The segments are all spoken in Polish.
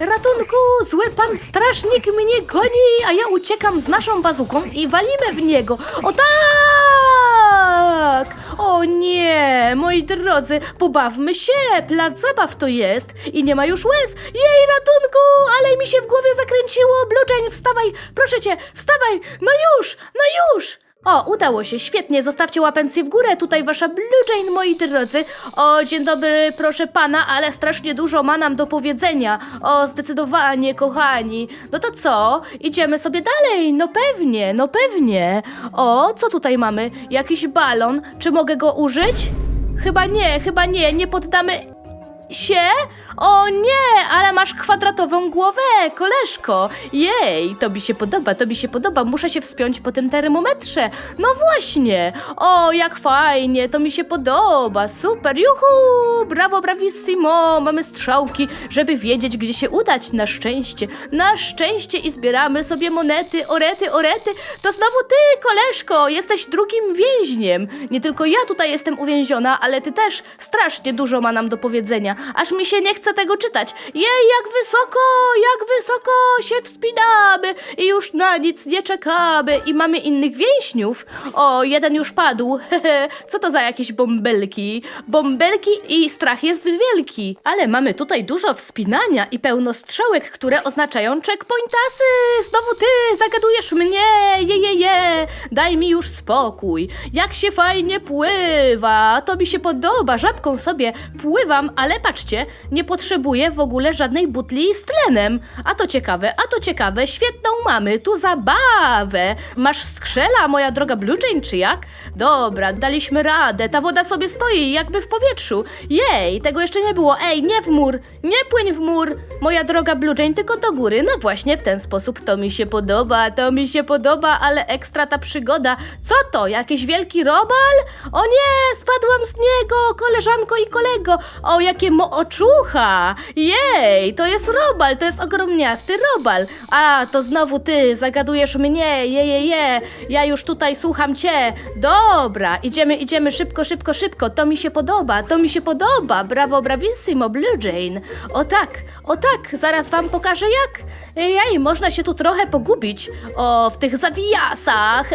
Ratunku! Zły pan strażnik mnie goni, a ja uciekam z naszą bazuką i walimy w niego. O tak! O nie, moi drodzy, pobawmy się, plac zabaw to jest i nie ma już łez. Jej, ratunku, ale mi się w głowie zakręciło. Jane, wstawaj, proszę cię, wstawaj, no już, no już! O, udało się, świetnie, zostawcie łapencję w górę, tutaj wasza Blue Jane, moi drodzy. O, dzień dobry, proszę pana, ale strasznie dużo ma nam do powiedzenia. O, zdecydowanie, kochani. No to co? Idziemy sobie dalej, no pewnie, no pewnie. O, co tutaj mamy? Jakiś balon, czy mogę go użyć? Chyba nie, chyba nie, nie poddamy się? O nie, ale masz kwadratową głowę, koleżko. Jej, to mi się podoba, to mi się podoba. Muszę się wspiąć po tym termometrze. No właśnie. O, jak fajnie, to mi się podoba. Super, juhu! Brawo, bravissimo. Mamy strzałki, żeby wiedzieć, gdzie się udać. Na szczęście, na szczęście i zbieramy sobie monety, orety, orety. To znowu ty, koleżko, jesteś drugim więźniem. Nie tylko ja tutaj jestem uwięziona, ale ty też. Strasznie dużo ma nam do powiedzenia. Aż mi się nie chce tego czytać. Jej, jak wysoko, jak wysoko się wspinamy i już na nic nie czekamy. I mamy innych więźniów. O, jeden już padł. Co to za jakieś bąbelki? Bąbelki i strach jest wielki. Ale mamy tutaj dużo wspinania i pełno strzałek, które oznaczają checkpointasy. Znowu ty zagadujesz mnie. Je, je, je. Daj mi już spokój. Jak się fajnie pływa. To mi się podoba. Żabką sobie pływam, ale patrzcie, nie potrzebuję w ogóle żadnej butli z tlenem. A to ciekawe, a to ciekawe. Świetną mamy tu zabawę. Masz skrzela, moja droga Blue Jane, czy jak? Dobra, daliśmy radę. Ta woda sobie stoi jakby w powietrzu. Jej, tego jeszcze nie było. Ej, nie w mur. Nie płyń w mur. Moja droga Blue Jane, tylko do góry. No właśnie w ten sposób to mi się podoba, to mi się podoba, ale ekstra ta przygoda. Co to? Jakiś wielki robal? O nie, spadłam z niego, koleżanko i kolego. O, jakie mo oczucha. Jej, to jest robal, to jest ogromniasty robal. A, to znowu ty, zagadujesz mnie, je, je, je. Ja już tutaj słucham cię. Dobra, idziemy, idziemy szybko, szybko, szybko. To mi się podoba, to mi się podoba. Brawo, bravissimo, Blue Jane. O tak, o tak, zaraz wam pokażę jak. Ej, można się tu trochę pogubić. O, w tych zawijasach.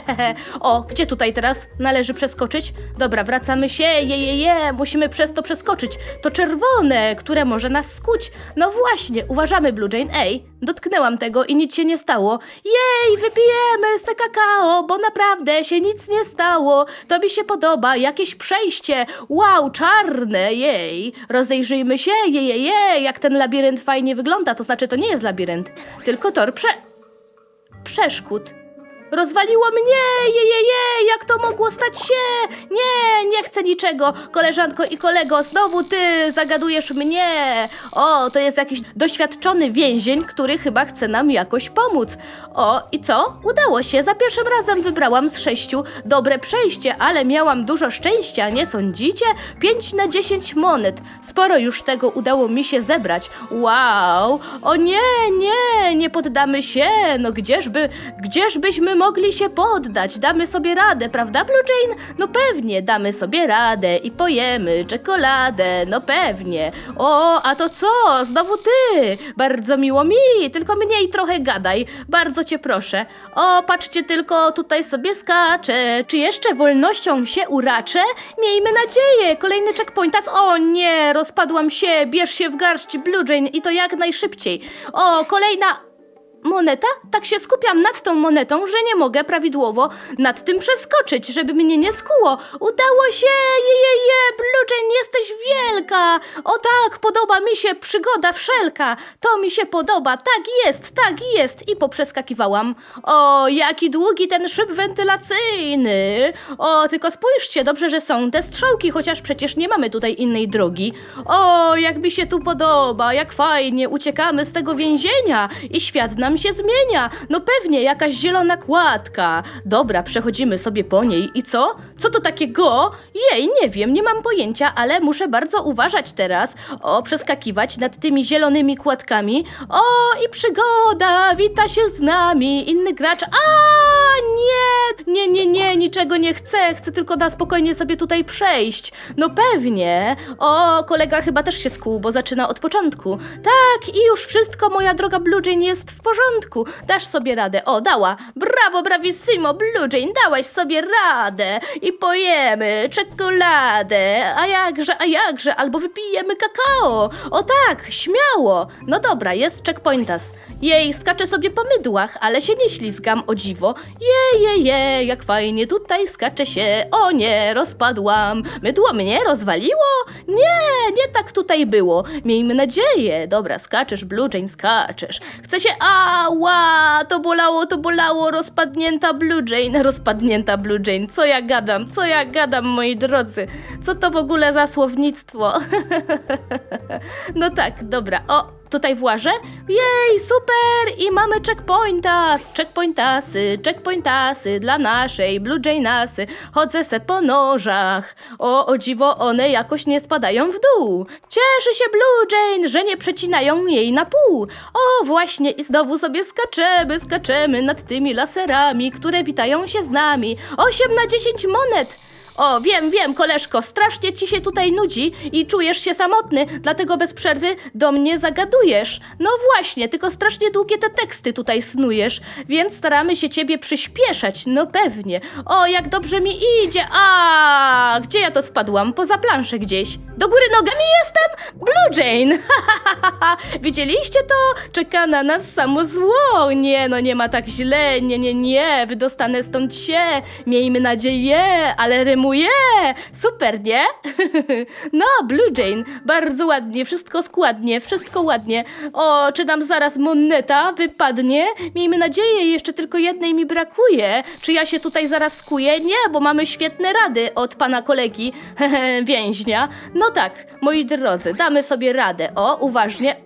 o, gdzie tutaj teraz należy przeskoczyć? Dobra, wracamy się. Je, je, je, musimy przez to przeskoczyć. To czerwone, które może nas skuć. No właśnie, uważamy, Blue Jane. Ej, dotknęłam tego i nic się nie stało. Jej, wypijemy se kakao, bo naprawdę się nic nie stało. To mi się podoba, jakieś przejście. Wow, czarne, jej. Rozejrzyjmy się, je, je, je, jak ten labirynt fajnie wygląda. To znaczy, to nie jest labirynt, tylko tor prze... przeszkód. Rozwaliło mnie! Je, je, je! Jak to mogło stać się? Nie, nie chcę niczego. Koleżanko i kolego, znowu ty zagadujesz mnie. O, to jest jakiś doświadczony więzień, który chyba chce nam jakoś pomóc. O, i co? Udało się. Za pierwszym razem wybrałam z sześciu dobre przejście, ale miałam dużo szczęścia, nie sądzicie? 5 na 10 monet. Sporo już tego udało mi się zebrać. Wow! O nie, nie, nie poddamy się. No gdzieżby, gdzieżbyśmy mogli się poddać? Damy sobie radę, prawda, Blue Jane? No pewnie, damy sobie radę i pojemy czekoladę, no pewnie. O, a to co? Znowu ty! Bardzo miło mi, tylko mniej trochę gadaj. Bardzo cię proszę. O, patrzcie tylko, tutaj sobie skaczę. Czy jeszcze wolnością się uraczę? Miejmy nadzieję. Kolejny checkpointas. O nie, rozpadłam się. Bierz się w garść, Blue Jane i to jak najszybciej. O, kolejna moneta? Tak się skupiam nad tą monetą, że nie mogę prawidłowo nad tym przeskoczyć, żeby mnie nie skuło. Udało się! Je, je, je! Blue Jane, jesteś wielka! O tak, podoba mi się przygoda wszelka. To mi się podoba. Tak jest, tak jest. I poprzeskakiwałam. O, jaki długi ten szyb wentylacyjny. O, tylko spójrzcie, dobrze, że są te strzałki, chociaż przecież nie mamy tutaj innej drogi. O, jak mi się tu podoba, jak fajnie. Uciekamy z tego więzienia i świat nam się zmienia. No pewnie, jakaś zielona kładka. Dobra, przechodzimy sobie po niej. I co? Co to takiego? Jej, nie wiem, nie mam pojęcia, ale muszę bardzo uważać teraz. O, przeskakiwać nad tymi zielonymi kładkami. O, i przygoda, wita się z nami, inny gracz. A, nie, nie, nie, nie, niczego nie chcę. Chcę tylko na spokojnie sobie tutaj przejść. No pewnie. O, kolega chyba też się skuł, bo zaczyna od początku. Tak, i już wszystko, moja droga Blue Jane, jest w porządku. Dasz sobie radę. O, dała. Brawo, bravissimo, Blue Jane, dałaś sobie radę. I pojemy czekoladę. A jakże, a jakże, albo wypijemy kakao. O tak, śmiało. No dobra, jest checkpointas. Jej, skaczę sobie po mydłach, ale się nie ślizgam, o dziwo. Je, je, je, jak fajnie tutaj skacze się. O nie, rozpadłam. Mydło mnie rozwaliło? Nie, nie tak tutaj było. Miejmy nadzieję. Dobra, skaczesz, Blue Jane, skaczesz. Chcę się... Ała, to bolało, to bolało. Rozpadnięta Blue Jane, rozpadnięta Blue Jane. Co ja gadam, co ja gadam, moi drodzy. Co to w ogóle za słownictwo? no tak, dobra. O, tutaj włażę? Jej, super! I mamy checkpointas! Checkpointasy, checkpointasy dla naszej Blue Jane'asy. Chodzę se po nożach. O, o dziwo, one jakoś nie spadają w dół. Cieszy się Blue Jane, że nie przecinają jej na pół. O, właśnie, i znowu sobie skaczemy, skaczemy nad tymi laserami, które witają się z nami. 8 na 10 monet! O, wiem, wiem, koleżko, strasznie ci się tutaj nudzi i czujesz się samotny, dlatego bez przerwy do mnie zagadujesz. No właśnie, tylko strasznie długie te teksty tutaj snujesz, więc staramy się ciebie przyspieszać, no pewnie. O, jak dobrze mi idzie, a gdzie ja to spadłam? Poza planszę gdzieś. Do góry nogami jestem? Blue Jane! Widzieliście to? Czeka na nas samo zło. Nie, no nie ma tak źle. Nie, nie, nie. Wydostanę stąd się. Miejmy nadzieję, ale rymuje. Super, nie? no, Blue Jane. Bardzo ładnie. Wszystko składnie. Wszystko ładnie. O, czy nam zaraz moneta wypadnie? Miejmy nadzieję. Jeszcze tylko jednej mi brakuje. Czy ja się tutaj zaraz skuję? Nie, bo mamy świetne rady od pana kolegi więźnia. No tak, moi drodzy, damy sobie radę. O, uważnie.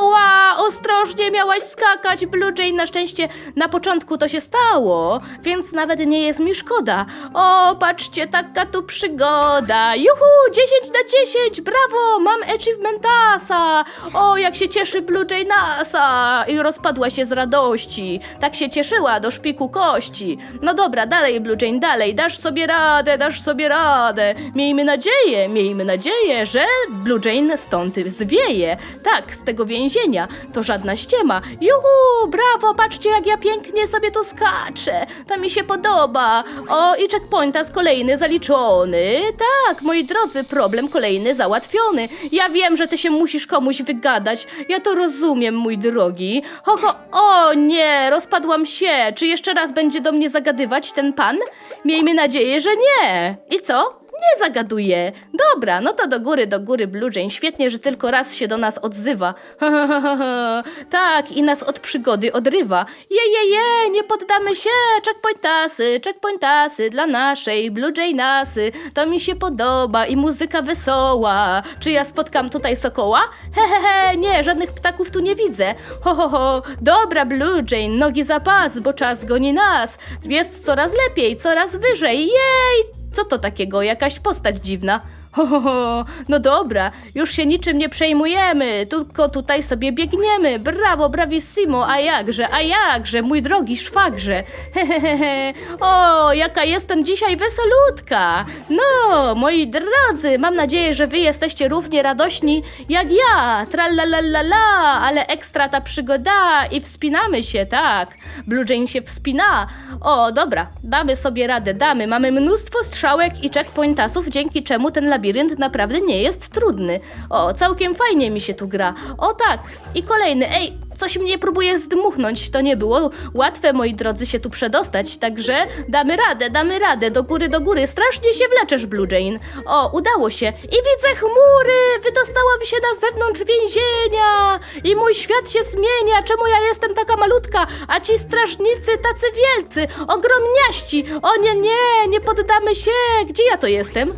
Ała! Ostrożnie miałaś skakać, Blue Jane. Na szczęście na początku to się stało, więc nawet nie jest mi szkoda. O, patrzcie, taka tu przygoda. Juhu, 10 na 10, brawo, mam achievementasa. O, jak się cieszy Blue Jane'asa. I rozpadła się z radości. Tak się cieszyła do szpiku kości. No dobra, dalej Blue Jane, dalej. Dasz sobie radę, dasz sobie radę. Miejmy nadzieję, miejmy nadzieję, że Blue Jane stąd zwieje. Tak, z tego więzienia. To żadna ściema. Juhu, brawo, patrzcie jak ja pięknie sobie tu skaczę. To mi się podoba. O, i checkpointas kolejny zaliczony. Tak, moi drodzy, problem kolejny załatwiony. Ja wiem, że ty się musisz komuś wygadać. Ja to rozumiem, mój drogi. Ho, ho, o nie, rozpadłam się. Czy jeszcze raz będzie do mnie zagadywać ten pan? Miejmy nadzieję, że nie. I co? Nie zagaduje. Dobra, no to do góry, do góry, Blue Jane. Świetnie, że tylko raz się do nas odzywa. tak, i nas od przygody odrywa. Je, je, je, nie poddamy się. Checkpointasy, checkpointasy dla naszej Blue Jane'asy. To mi się podoba i muzyka wesoła. Czy ja spotkam tutaj sokoła? Hehehe, he, he, nie, żadnych ptaków tu nie widzę. Ho, ho, ho. Dobra, Blue Jane, nogi za pas, bo czas goni nas. Jest coraz lepiej, coraz wyżej. Jej! Co to takiego? Jakaś postać dziwna. Ho, ho, ho. No dobra, już się niczym nie przejmujemy, tylko tutaj sobie biegniemy. Brawo, bravissimo, a jakże, a jakże, mój drogi szwagrze. Hehehe. O, jaka jestem dzisiaj weselutka. No, moi drodzy, mam nadzieję, że wy jesteście równie radośni jak ja. Tralalala, ale ekstra ta przygoda i wspinamy się, tak. Blue Jane się wspina. O, dobra, damy sobie radę, damy. Mamy mnóstwo strzałek i checkpointasów, dzięki czemu ten labirynt naprawdę nie jest trudny. O, całkiem fajnie mi się tu gra. O tak, i kolejny. Ej, coś mnie próbuje zdmuchnąć. To nie było łatwe, moi drodzy, się tu przedostać, także damy radę, damy radę. Do góry, do góry. Strasznie się wleczesz, Blue Jane. O, udało się. I widzę chmury! Wydostałam się na zewnątrz więzienia! I mój świat się zmienia. Czemu ja jestem taka malutka, a ci strażnicy tacy wielcy, ogromniaści? O nie, nie, nie poddamy się. Gdzie ja to jestem?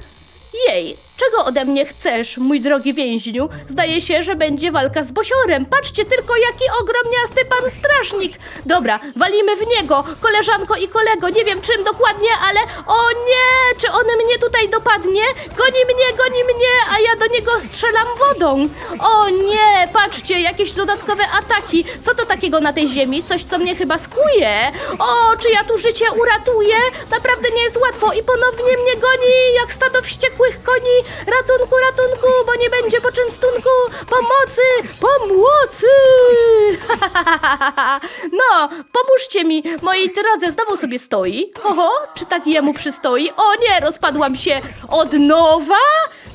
Jej, Czego ode mnie chcesz, mój drogi więźniu? Zdaje się, że będzie walka z bosiorem. Patrzcie tylko, jaki ogromniasty pan strażnik. Dobra, walimy w niego, koleżanko i kolego. Nie wiem czym dokładnie, ale o nie, czy on mnie tutaj dopadnie? Goni mnie, goni mnie, a ja do niego strzelam wodą. O nie, patrzcie, jakieś dodatkowe ataki. Co to takiego na tej ziemi? Coś, co mnie chyba skuje. O, czy ja tu życie uratuję? Naprawdę nie jest łatwo i ponownie mnie goni, jak stado wściekłych koni. Ratunku, ratunku, bo nie będzie poczęstunku. Pomocy, pomocy! No, pomóżcie mi, moi drodzy, znowu sobie stoi. Oho, czy tak jemu przystoi? O nie, rozpadłam się od nowa?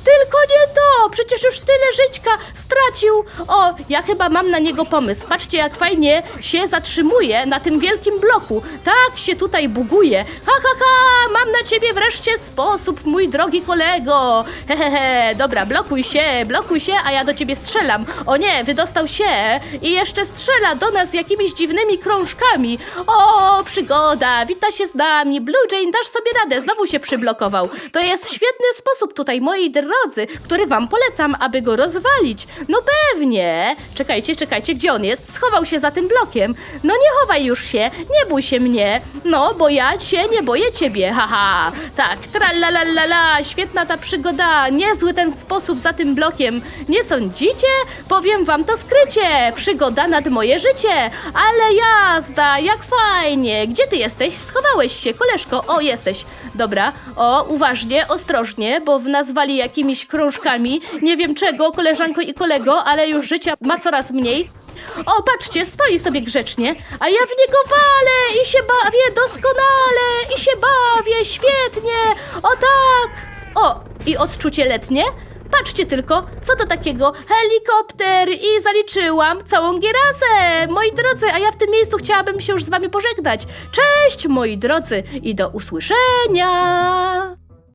Tylko nie to! Przecież już tyle żyćka stracił! O, ja chyba mam na niego pomysł. Patrzcie, jak fajnie się zatrzymuje na tym wielkim bloku. Tak się tutaj buguje. Ha, ha, ha! Mam na ciebie wreszcie sposób, mój drogi kolego. Hehehe, dobra, blokuj się, blokuj się, a ja do ciebie strzelam. O nie, wydostał się i jeszcze strzela do nas jakimiś dziwnymi krążkami. O, przygoda, wita się z nami. Blue Jane, dasz sobie radę, znowu się przyblokował. To jest świetny sposób tutaj, moi drodzy, który wam polecam, aby go rozwalić. No pewnie. Czekajcie, czekajcie, gdzie on jest? Schował się za tym blokiem. No nie chowaj już się, nie bój się mnie. No, bo ja się nie boję ciebie, haha. Tak, tralalala, świetna ta przygoda, niezły ten sposób za tym blokiem. Nie sądzicie? Powiem wam to skrycie. Przygoda nad moje życie. Ale jazda, jak fajnie. Gdzie ty jesteś? Schowałeś się, koleżko. O, jesteś. Dobra. O, uważnie, ostrożnie, bo w nas wali jakimiś krążkami. Nie wiem czego, koleżanko i kolego, ale już życia ma coraz mniej. O, patrzcie, stoi sobie grzecznie, a ja w niego walę i się bawię doskonale, i się bawię świetnie. O tak! O, i odczucie letnie? Patrzcie tylko, co to takiego? Helikopter i zaliczyłam całą gierasę. Moi drodzy, a ja w tym miejscu chciałabym się już z wami pożegnać. Cześć, moi drodzy, i do usłyszenia!